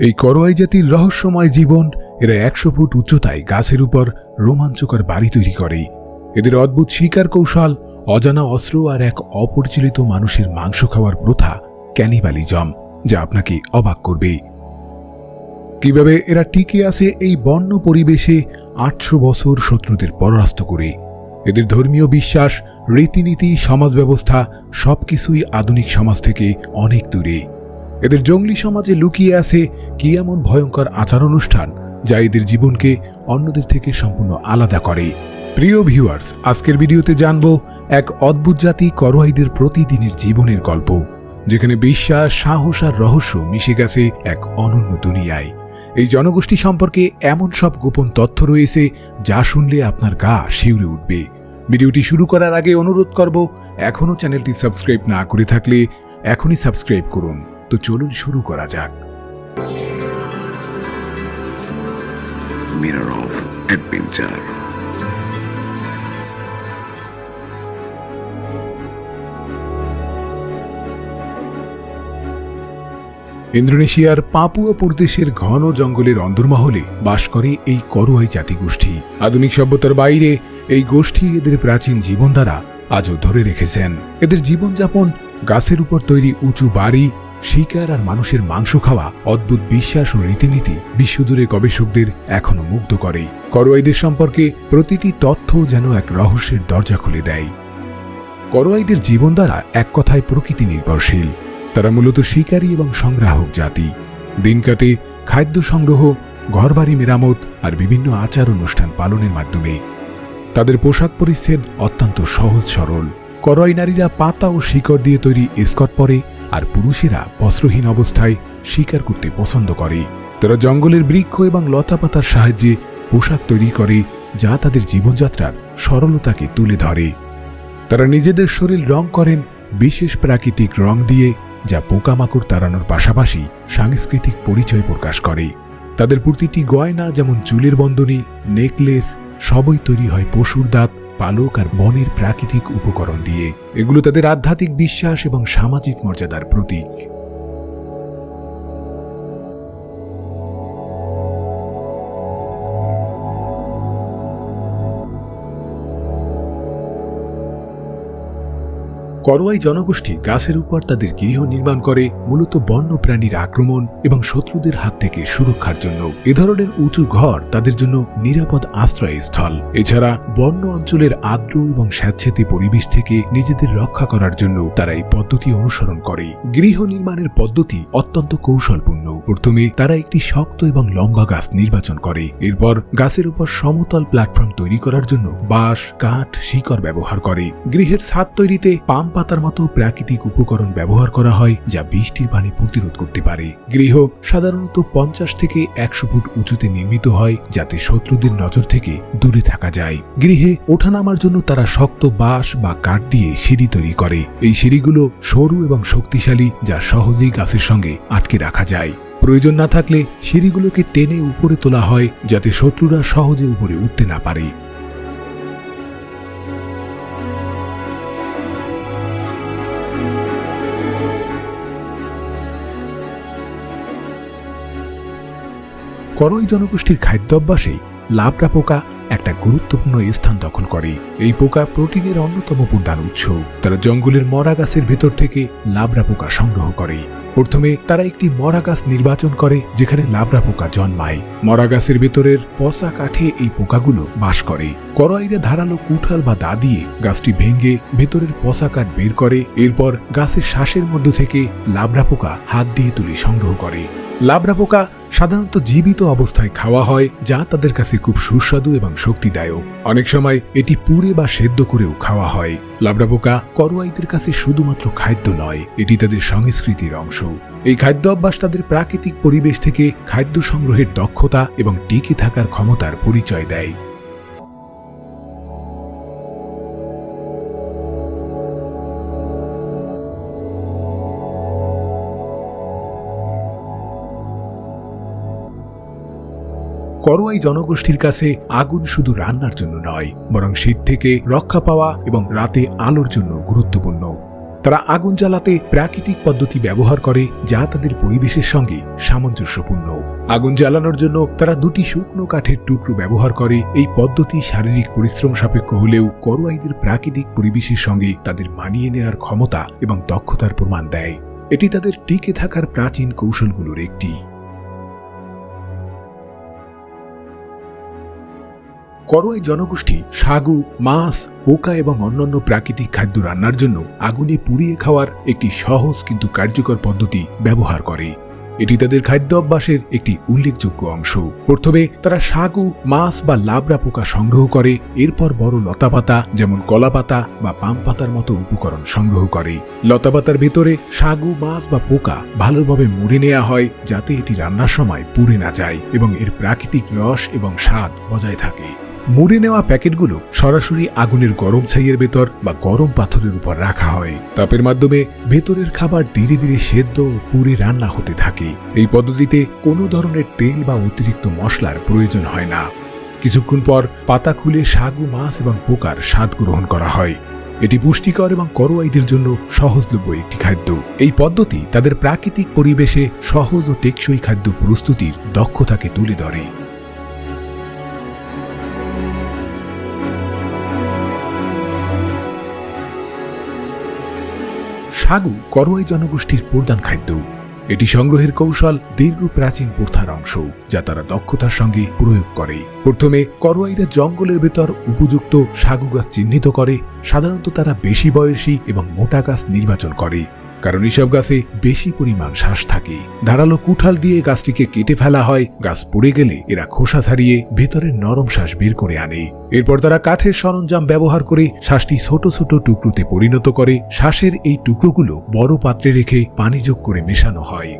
এই করোয়াই জাতির রহস্যময় জীবন এরা একশো ফুট উচ্চতায় গাছের উপর রোমাঞ্চকর বাড়ি তৈরি করে। এদের অদ্ভুত শিকার কৌশল, অজানা অস্ত্র আর এক অপরিচালিত মানুষের মাংস খাওয়ার প্রথা ক্যানিবালিজম, যা আপনাকে অবাক করবে। কীভাবে এরা টিকে আছে এই বন্য পরিবেশে আটশো বছর শত্রুদের পরাস্ত করে? এদের ধর্মীয় বিশ্বাস, রীতিনীতি, সমাজ ব্যবস্থা সবকিছুই আধুনিক সমাজ থেকে অনেক দূরে। এদের জঙ্গলি সমাজে লুকিয়ে আছে কি এমন ভয়ঙ্কর আচার অনুষ্ঠান যা এদের জীবনকে অন্যদের থেকে সম্পূর্ণ আলাদা করে। প্রিয় ভিউয়ার্স, আজকের ভিডিওতে জানব এক অদ্ভুত জাতি করোয়াইদের প্রতিদিনের জীবনের গল্প, যেখানে বিশ্বাস, সাহস আর রহস্য মিশে গেছে এক অনন্য দুনিয়ায়। এই জনগোষ্ঠী সম্পর্কে এমন সব গোপন তথ্য রয়েছে যা শুনলে আপনার গা শিউরে উঠবে। ভিডিওটি শুরু করার আগে অনুরোধ করব, এখনও চ্যানেলটি সাবস্ক্রাইব না করে থাকলে এখনই সাবস্ক্রাইব করুন। তো চলুন শুরু করা যাক. ইন্দোনেশিয়ার পাপুয়া প্রদেশের ঘন জঙ্গলের অন্দরমহলে বাস করে এই করোয়াই জাতিগোষ্ঠী। আধুনিক সভ্যতার বাইরে এই গোষ্ঠী এদের প্রাচীন জীবন দ্বারা আজও ধরে রেখেছেন। এদের জীবনযাপন গাছের উপর তৈরি উঁচু বাড়ি শিকার আর মানুষের মাংস খাওয়া, অদ্ভুত বিশ্বাস ও রীতিনীতি বিশ্বজুড়ে গবেষকদের এখনও মুগ্ধ করে। করোয়াইদের সম্পর্কে প্রতিটি তথ্য যেন এক রহস্যের দরজা খুলে দেয়। করোয়াইদের জীবন দ্বারা এক কথায় প্রকৃতি নির্ভরশীল। তারা মূলত শিকারী এবং সংগ্রাহক জাতি। দিন কাটে খাদ্য সংগ্রহ, ঘরবাড়ি মেরামত আর বিভিন্ন আচার অনুষ্ঠান পালনের মাধ্যমে। তাদের পোশাক পরিচ্ছেদ অত্যন্ত সহজ সরল। করয় নারীরা পাতা ও শিকড় দিয়ে তৈরি স্কট পরে আর পুরুষেরা বস্ত্রহীন অবস্থায় শিকার করতে পছন্দ করে। তারা জঙ্গলের বৃক্ষ এবং লতাপাতার সাহায্যে পোশাক তৈরি করে যা তাদের জীবনযাত্রার সরলতাকে তুলে ধরে। তারা নিজেদের শরীর রং করেন, বিশেষ প্রাকৃতিক রং দিয়ে, যা পোকামাকড় তাড়ানোর পাশাপাশি সাংস্কৃতিক পরিচয় প্রকাশ করে। তাদের প্রতিটি গয়না যেমন চুলের বন্ধনী নেকলেস, সবই তৈরি হয় পশুর দাঁত পালক আর বনের প্রাকৃতিক উপকরণ দিয়ে এগুলো তাদের আধ্যাত্মিক বিশ্বাস এবং সামাজিক মর্যাদার প্রতীক। করোয়াই জনগোষ্ঠী গাছের উপর তাদের গৃহ নির্মাণ করে, মূলত বন্য প্রাণীর আক্রমণ এবং শত্রুদের হাত থেকে সুরক্ষার জন্য। এ ধরনের উঁচু ঘর তাদের জন্য নিরাপদ আশ্রয়স্থল এছাড়া বন্য অঞ্চলের আর্দ্র এবং স্যাঁতস্যাঁতে পরিবেশ থেকে নিজেদের রক্ষা করার জন্য তারা এই পদ্ধতি অনুসরণ করে। গৃহ নির্মাণের পদ্ধতি অত্যন্ত কৌশলপূর্ণ। প্রথমে তারা একটি শক্ত এবং লম্বা গাছ নির্বাচন করে। এরপর গাছের উপর সমতল প্ল্যাটফর্ম তৈরি করার জন্য বাঁশ, কাঠ, শিকড় ব্যবহার করে। গৃহের ছাদ তৈরিতে পাম পাতার মতো প্রাকৃতিক উপকরণ ব্যবহার করা হয় যা বৃষ্টির পানি প্রতিরোধ করতে পারে। গৃহ সাধারণত পঞ্চাশ থেকে একশো ফুট উঁচুতে নির্মিত হয় যাতে শত্রুদের নজর থেকে দূরে থাকা যায়। গৃহে ওঠানামার জন্য তারা শক্ত বাঁশ বা কাঠ দিয়ে সিঁড়ি তৈরি করে। এই সিঁড়িগুলো সরু এবং শক্তিশালী যা সহজেই গাছের সঙ্গে আটকে রাখা যায়। প্রয়োজন না থাকলে সিঁড়িগুলোকে টেনে উপরে তোলা হয় যাতে শত্রুরা সহজে উপরে উঠতে না পারে। করই জনগোষ্ঠীর খাদ্যাভ্যাসে লাবড়া পোকা একটা গুরুত্বপূর্ণ স্থান দখল করে। এই পোকা প্রোটিনের অন্যতম প্রধান উৎস। তারা জঙ্গলের মরা গাছের ভেতর থেকে লাবড়া পোকা সংগ্রহ করে। প্রথমে তারা একটি মরা গাছ নির্বাচন করে, যেখানে লাবড়া পোকা জন্মায়। মরা গাছের ভেতরের পচা কাঠে এই পোকাগুলো বাস করে। করয়েরা ধারালো কুঠাল বা দা দিয়ে গাছটি ভেঙে ভেতরের পচা কাঠ বের করে। এরপর গাছের শ্বাসের মধ্য থেকে লাবড়া পোকা হাত দিয়ে তুলে সংগ্রহ করে। লাবড়া পোকা সাধারণত জীবিত অবস্থায় খাওয়া হয়, যা তাদের কাছে খুব সুস্বাদু এবং শক্তিদায়ক। অনেক সময় এটি পুড়ে বা সেদ্ধ করেও খাওয়া হয়। লাবড়া পোকা করোয়াইদের কাছে শুধুমাত্র খাদ্য নয়, এটি তাদের সংস্কৃতির অংশ। এই খাদ্য অভ্যাস তাদের প্রাকৃতিক পরিবেশ থেকে খাদ্য সংগ্রহের দক্ষতা এবং টিকে থাকার ক্ষমতার পরিচয় দেয়। করোয়াই জনগোষ্ঠীর কাছে আগুন শুধু রান্নার জন্য নয়, বরং শীত থেকে রক্ষা পাওয়া এবং রাতে আলোর জন্য গুরুত্বপূর্ণ। তারা আগুন জ্বালাতে প্রাকৃতিক পদ্ধতি ব্যবহার করে, যা তাদের পরিবেশের সঙ্গে সামঞ্জস্যপূর্ণ। আগুন জ্বালানোর জন্য তারা দুটি শুকনো কাঠের টুকরো ব্যবহার করে, এই পদ্ধতি শারীরিক পরিশ্রম সাপেক্ষ হলেও করোয়াইদের প্রাকৃতিক পরিবেশের সঙ্গে তাদের মানিয়ে নেওয়ার ক্ষমতা এবং দক্ষতার প্রমাণ দেয়। এটি তাদের টিকে থাকার প্রাচীন কৌশলগুলোর একটি। করোয়াই জনগোষ্ঠী, সাগু, মাছ, পোকা এবং অন্যান্য প্রাকৃতিক খাদ্য রান্নার জন্য আগুনে পুড়িয়ে খাওয়ার একটি সহজ কিন্তু কার্যকর পদ্ধতি ব্যবহার করে। এটি তাদের খাদ্য অভ্যাসের একটি উল্লেখযোগ্য অংশ। প্রথমে তারা সাগু, মাছ বা লাবড়া পোকা সংগ্রহ করে, এরপর বড় লতাপাতা যেমন কলাপাতা বা পাম পাতার মতো উপকরণ সংগ্রহ করে। লতাপাতার ভেতরে সাগু, মাছ বা পোকা ভালোভাবে মুড়ে নেওয়া হয় যাতে এটি রান্নার সময় পুড়ে না যায় এবং এর প্রাকৃতিক রস এবং স্বাদ বজায় থাকে। মুড়ে নেওয়া প্যাকেটগুলো সরাসরি আগুনের গরম ছাইয়ের ভেতর বা গরম পাথরের উপর রাখা হয়। তাপের মাধ্যমে ভেতরের খাবার ধীরে ধীরে সেদ্ধ পুড়ে রান্না হতে থাকে। এই পদ্ধতিতে কোনো ধরনের তেল বা অতিরিক্ত মশলার প্রয়োজন হয় না। কিছুক্ষণ পর পাতা খুলে সাগু মাছ এবং পোকার স্বাদ গ্রহণ করা হয়। এটি পুষ্টিকর এবং করোয়াইদের জন্য সহজলভ্য একটি খাদ্য। এই পদ্ধতি তাদের প্রাকৃতিক পরিবেশে সহজ ও টেকসই খাদ্য প্রস্তুতির দক্ষতাকে তুলে ধরে। সাগু করোয়াই জনগোষ্ঠীর প্রধান খাদ্য। এটি সংগ্রহের কৌশল দীর্ঘ প্রাচীন প্রথার অংশ, যা তারা দক্ষতার সঙ্গে প্রয়োগ করে। প্রথমে করোয়াইরা জঙ্গলের ভেতর উপযুক্ত সাগু গাছ চিহ্নিত করে, সাধারণত তারা বেশি বয়সী এবং মোটা গাছ নির্বাচন করে। কারণ এসব গাছে বেশি পরিমাণ শ্বাস থাকে। ধারালো কুঠাল দিয়ে গাছটিকে কেটে ফেলা হয়। গাছ পড়ে গেলে এরা খোসা ছাড়িয়ে ভেতরের নরম শ্বাস বের করে আনে। এরপর তারা কাঠের সরঞ্জাম ব্যবহার করে শ্বাসটি ছোট ছোট টুকরোতে পরিণত করে। শ্বাসের এই টুকরোগুলো বড় পাত্রে রেখে পানি যোগ করে মেশানো হয়।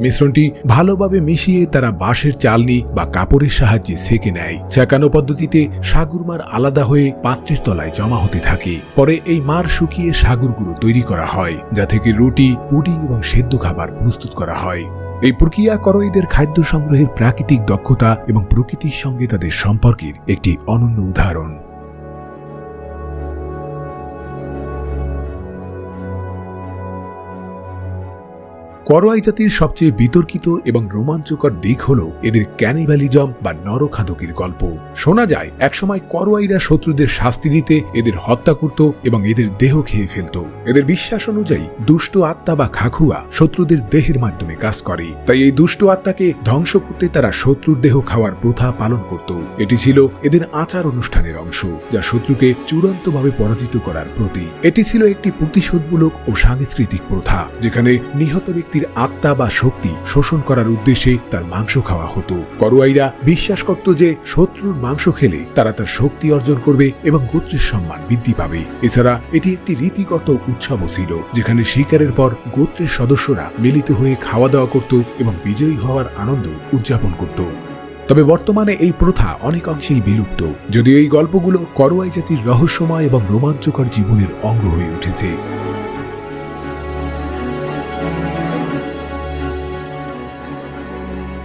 মিশ্রণটি ভালোভাবে মিশিয়ে তারা বাঁশের চালনি বা কাপড়ের সাহায্যে সেকে নেয়। ছেঁকানো পদ্ধতিতে সাগুর মার আলাদা হয়ে পাত্রের তলায় জমা হতে থাকে। পরে এই মার শুকিয়ে সাগুর গুঁড়ো তৈরি করা হয়, যা থেকে রুটি, পুডিং এবং সেদ্ধ খাবার প্রস্তুত করা হয়। এই প্রক্রিয়া করোইদের খাদ্য সংগ্রহের প্রাকৃতিক দক্ষতা এবং প্রকৃতির সঙ্গে তাদের সম্পর্কের একটি অনন্য উদাহরণ। করোয়াই জাতির সবচেয়ে বিতর্কিত এবং রোমাঞ্চকর দিক হল এদের ক্যানিবালিজম বা নরখাদকের গল্প। শোনা যায়, একসময় করোয়াইরা শত্রুদের শাস্তি দিতে এদের হত্যা করত এবং এদের দেহ খেয়ে ফেলত। এদের বিশ্বাস অনুযায়ী, দুষ্ট আত্মা বা খাখুয়া শত্রুদের দেহের মাধ্যমে কাজ করে। তাই এই দুষ্ট আত্মাকে ধ্বংস করতে তারা শত্রুর দেহ খাওয়ার প্রথা পালন করত। এটি ছিল এদের আচার অনুষ্ঠানের অংশ, যা শত্রুকে চূড়ান্তভাবে পরাজিত করার প্রতীক। এটি ছিল একটি প্রতিশোধমূলক ও সাংস্কৃতিক প্রথা, যেখানে নিহত ব্যক্তি ব্যক্তির আত্মা বা শক্তি শোষণ করার উদ্দেশ্যে তার মাংস খাওয়া হতো। করোয়াইরা বিশ্বাস করত যে শত্রুর মাংস খেলে তারা তার শক্তি অর্জন করবে এবং গোত্রের সম্মান বৃদ্ধি পাবে। এছাড়া এটি একটি রীতিগত উৎসবও ছিল, যেখানে শিকারের পর গোত্রের সদস্যরা মিলিত হয়ে খাওয়া দাওয়া করত এবং বিজয়ী হওয়ার আনন্দ উদযাপন করত। তবে বর্তমানে এই প্রথা অনেক অংশেই বিলুপ্ত, যদিও এই গল্পগুলো করোয়াই জাতির রহস্যময় এবং রোমাঞ্চকর জীবনের অঙ্গ হয়ে উঠেছে।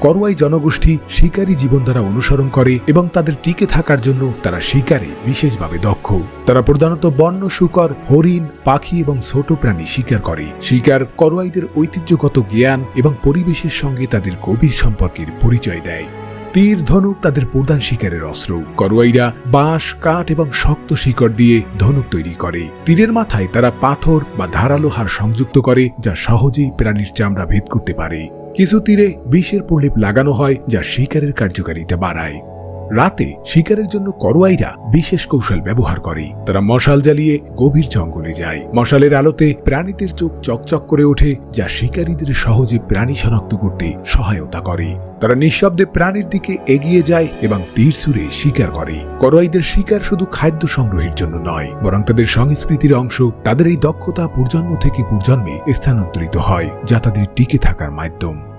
করোয়াই জনগোষ্ঠী শিকারী জীবনধারা অনুসরণ করে এবং তাদের টিকে থাকার জন্য তারা শিকারে বিশেষভাবে দক্ষ। তারা প্রধানত বন্য, শুকর, হরিণ, পাখি এবং ছোট প্রাণী শিকার করে। শিকার করোয়াইদের ঐতিহ্যগত জ্ঞান এবং পরিবেশের সঙ্গে তাদের গভীর সম্পর্কের পরিচয় দেয়। তীর, ধনুক তাদের প্রধান শিকারের অস্ত্র। করোয়াইরা বাঁশ, কাঠ এবং শক্ত শিকড় দিয়ে ধনুক তৈরি করে। তীরের মাথায় তারা পাথর বা ধারালো হার সংযুক্ত করে, যা সহজেই প্রাণীর চামড়া ভেদ করতে পারে। কিছু তীরে বিষের প্রলেপ লাগানো হয় যা শিকারের কার্যকারিতা বাড়ায়। রাতে শিকারের জন্য করোয়াইরা বিশেষ কৌশল ব্যবহার করে। তারা মশাল জ্বালিয়ে গভীর জঙ্গলে যায়। মশালের আলোতে প্রাণীদের চোখ চকচক করে ওঠে, যা শিকারীদের সহজে প্রাণী শনাক্ত করতে সহায়তা করে। তারা নিঃশব্দে প্রাণীর দিকে এগিয়ে যায় এবং তীর ছুঁড়ে শিকার করে। করোয়াইদের শিকার শুধু খাদ্য সংগ্রহের জন্য নয়, বরং তাদের সংস্কৃতির অংশ, তাদের এই দক্ষতা প্রজন্ম থেকে প্রজন্মে স্থানান্তরিত হয়, যা তাদের টিকে থাকার মাধ্যম।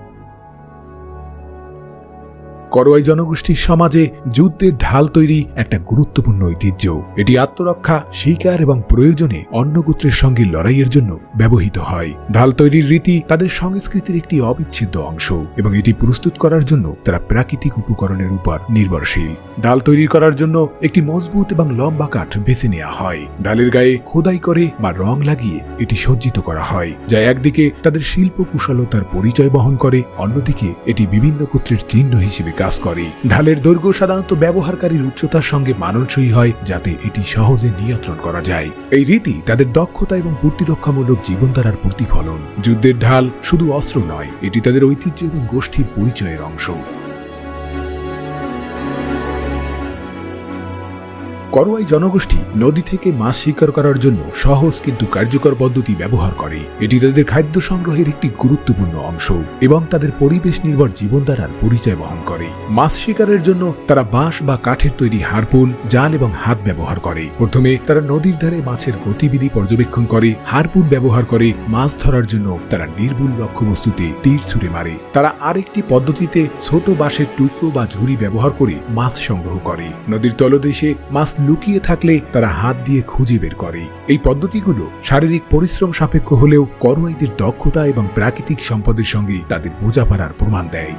করোয়াই জনগোষ্ঠীর সমাজে যুদ্ধের ঢাল তৈরি একটা গুরুত্বপূর্ণ ঐতিহ্য। এটি আত্মরক্ষা, শিকার এবং প্রয়োজনে অন্য গোত্রের সঙ্গে লড়াইয়ের জন্য ব্যবহৃত হয়। ঢাল তৈরির রীতি তাদের সংস্কৃতির একটি অবিচ্ছেদ্য অংশ এবং এটি প্রস্তুত করার জন্য তারা প্রাকৃতিক উপকরণের উপর নির্ভরশীল। ডাল তৈরি করার জন্য একটি মজবুত এবং লম্বা কাঠ বেছে নেওয়া হয়। ডালের গায়ে খোদাই করে বা রং লাগিয়ে এটি সজ্জিত করা হয়, যা একদিকে তাদের শিল্প কুশলতার পরিচয় বহন করে, অন্যদিকে এটি বিভিন্ন গোত্রের চিহ্ন হিসেবে কাজ করে। ঢালের দৈর্ঘ্য সাধারণত ব্যবহারকারীর উচ্চতার সঙ্গে মানানসই হয়, যাতে এটি সহজে নিয়ন্ত্রণ করা যায়। এই রীতি তাদের দক্ষতা এবং প্রতিরক্ষামূলক জীবনধারার প্রতিফলন। যুদ্ধের ঢাল শুধু অস্ত্র নয়, এটি তাদের ঐতিহ্য এবং গোষ্ঠীর পরিচয়ের অংশ। করোয়াই জনগোষ্ঠী নদী থেকে মাছ শিকার করার জন্য সহজ কিন্তু কার্যকর পদ্ধতি ব্যবহার করে। এটি তাদের খাদ্য সংগ্রহের একটি গুরুত্বপূর্ণ অংশ এবং তাদের পরিবেশ নির্ভর জীবনধারার পরিচয় বহন করে। মাছ শিকারের জন্য তারা বাঁশ বা কাঠের তৈরি হারপুন জাল এবং হাত ব্যবহার করে। প্রথমে তারা নদীর ধারে মাছের গতিবিধি পর্যবেক্ষণ করে হারপুন ব্যবহার করে, মাছ ধরার জন্য তারা নির্ভুল লক্ষ্যবস্তুতে তীর ছুঁড়ে মারে। তারা আরেকটি পদ্ধতিতে ছোট বাঁশের টুকরো বা ঝুড়ি ব্যবহার করে মাছ সংগ্রহ করে। নদীর তলদেশে মাছ লুকিয়ে থাকলে তারা হাত দিয়ে খুঁজে বের করে। এই পদ্ধতিগুলো শারীরিক পরিশ্রম সাপেক্ষ হলেও করোয়াইদের দক্ষতা এবং প্রাকৃতিক সম্পদের সঙ্গে তাদের বোঝাপড়ার প্রমাণ দেয়।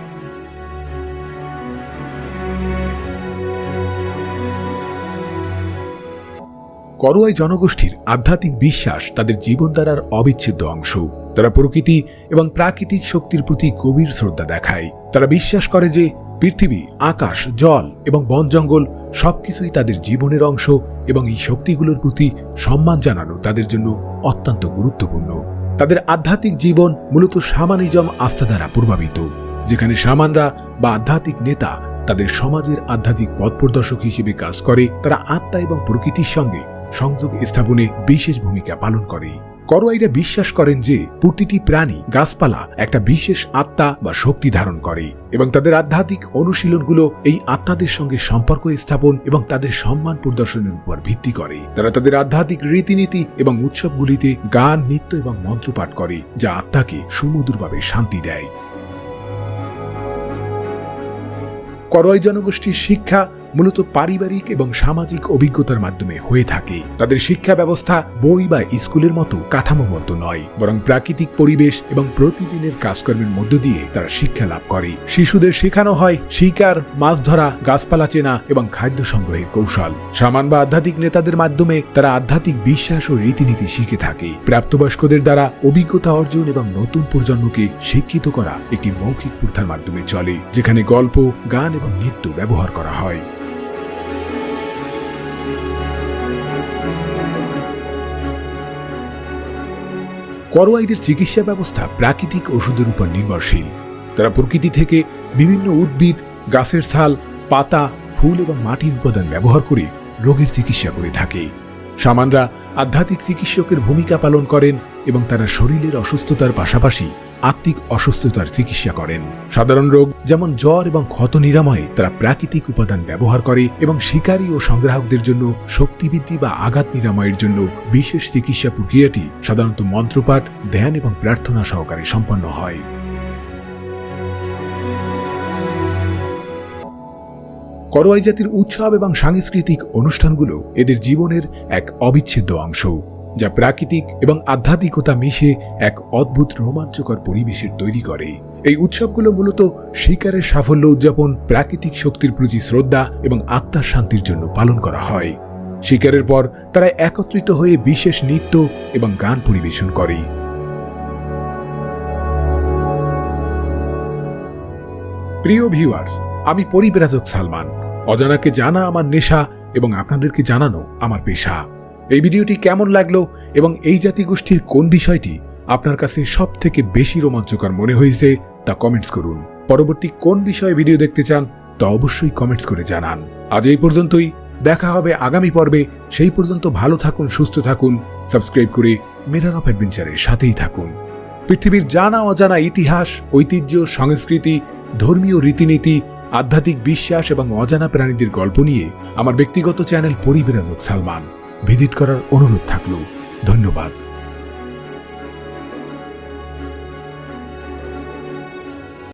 করোয়াই জনগোষ্ঠীর আধ্যাত্মিক বিশ্বাস তাদের জীবনধারার অবিচ্ছেদ্য অংশ। তারা প্রকৃতি এবং প্রাকৃতিক শক্তির প্রতি গভীর শ্রদ্ধা দেখায়। তারা বিশ্বাস করে যে পৃথিবী, আকাশ, জল এবং বন জঙ্গল সবকিছুই তাদের জীবনের অংশ এবং এই শক্তিগুলোর প্রতি সম্মান জানানো তাদের জন্য অত্যন্ত গুরুত্বপূর্ণ। তাদের আধ্যাত্মিক জীবন মূলত সামানিজম আস্থা দ্বারা প্রভাবিত, যেখানে সামানরা বা আধ্যাত্মিক নেতা তাদের সমাজের আধ্যাত্মিক পথ প্রদর্শক হিসেবে কাজ করে। তারা আত্মা এবং প্রকৃতির সঙ্গে সংযোগ স্থাপনে বিশেষ ভূমিকা পালন করে। করোয়াইরা বিশ্বাস করেন যে প্রতিটি প্রাণী গাছপালা একটা বিশেষ আত্মা বা শক্তি ধারণ করে এবং তাদের আধ্যাত্মিক অনুশীলনগুলো এই আত্মাদের সঙ্গে সম্পর্ক স্থাপন এবং তাদের সম্মান প্রদর্শনের উপর ভিত্তি করে। তারা তাদের আধ্যাত্মিক রীতিনীতি এবং উৎসবগুলিতে গান, নৃত্য এবং মন্ত্রপাঠ করে, যা আত্মাকে সুমধুরভাবে শান্তি দেয়। করোয় জনগোষ্ঠীর শিক্ষা মূলত পারিবারিক এবং সামাজিক অভিজ্ঞতার মাধ্যমে হয়ে থাকে। তাদের শিক্ষা ব্যবস্থা বই বা স্কুলের মতো কাঠামো কাঠামোবদ্ধ নয়, বরং প্রাকৃতিক পরিবেশ এবং প্রতিদিনের কাজকর্মের মধ্য দিয়ে তারা শিক্ষা লাভ করে। শিশুদের শেখানো হয় শিকার, মাছ ধরা, গাছপালা চেনা এবং খাদ্য সংগ্রহের কৌশল। সামান বা আধ্যাত্মিক নেতাদের মাধ্যমে তারা আধ্যাত্মিক বিশ্বাস ও রীতিনীতি শিখে থাকে। প্রাপ্তবয়স্কদের দ্বারা অভিজ্ঞতা অর্জন এবং নতুন প্রজন্মকে শিক্ষিত করা একটি মৌখিক প্রথার মাধ্যমে চলে, যেখানে গল্প, গান এবং নৃত্য ব্যবহার করা হয়। করোয়াইদের চিকিৎসা ব্যবস্থা প্রাকৃতিক ওষুধের উপর নির্ভরশীল। তারা প্রকৃতি থেকে বিভিন্ন উদ্ভিদ, গাছের ছাল, পাতা, ফুল এবং মাটির উপাদান ব্যবহার করে রোগের চিকিৎসা করে থাকে। সামানরা আধ্যাত্মিক চিকিৎসকের ভূমিকা পালন করেন এবং তারা শরীরের অসুস্থতার পাশাপাশি আত্মিক অসুস্থতার চিকিৎসা করেন। সাধারণ রোগ যেমন জ্বর এবং ক্ষত নিরাময়ে তারা প্রাকৃতিক উপাদান ব্যবহার করে এবং শিকারী ও সংগ্রাহকদের জন্য শক্তিবৃদ্ধি বা আঘাত নিরাময়ের জন্য বিশেষ চিকিৎসা প্রক্রিয়াটি সাধারণত মন্ত্রপাঠ, ধ্যান এবং প্রার্থনা সহকারে সম্পন্ন হয়। করোয়াই জাতির উৎসব এবং সাংস্কৃতিক অনুষ্ঠানগুলো এদের জীবনের এক অবিচ্ছেদ্য অংশ। যা প্রাকৃতিক এবং আধ্যাত্মিকতা মিশে এক অদ্ভুত রোমাঞ্চকর পরিবেশের তৈরি করে। এই উৎসবগুলো মূলত শিকারের সাফল্য উদযাপন, প্রাকৃতিক শক্তির প্রতি শ্রদ্ধা এবং আত্মার শান্তির জন্য পালন করা হয়। শিকারের পর তারা একত্রিত হয়ে বিশেষ নৃত্য এবং গান পরিবেশন করে। প্রিয় ভিউয়ার্স, আমি পরিব্রাজক সালমান। অজানাকে জানা আমার নেশা এবং আপনাদেরকে জানানো আমার পেশা। এই ভিডিওটি কেমন লাগল এবং এই জাতিগোষ্ঠীর কোন বিষয়টি আপনার কাছে সব থেকে বেশি রোমাঞ্চকর মনে হয়েছে তা কমেন্টস করুন। পরবর্তী কোন বিষয়ে ভিডিও দেখতে চান তা অবশ্যই কমেন্টস করে জানান। আজ এই পর্যন্তই। দেখা হবে আগামী পর্বে। সেই পর্যন্ত ভালো থাকুন, সুস্থ থাকুন সাবস্ক্রাইব করে মেরার অফ অ্যাডভেঞ্চারের সাথেই থাকুন। পৃথিবীর জানা অজানা ইতিহাস, ঐতিহ্য, সংস্কৃতি, ধর্মীয় রীতিনীতি, আধ্যাত্মিক বিশ্বাস এবং অজানা প্রাণীদের গল্প নিয়ে আমার ব্যক্তিগত চ্যানেল পরিবেরাজক সালমান। ভিজিট করার অনুরোধ থাকল। ধন্যবাদ।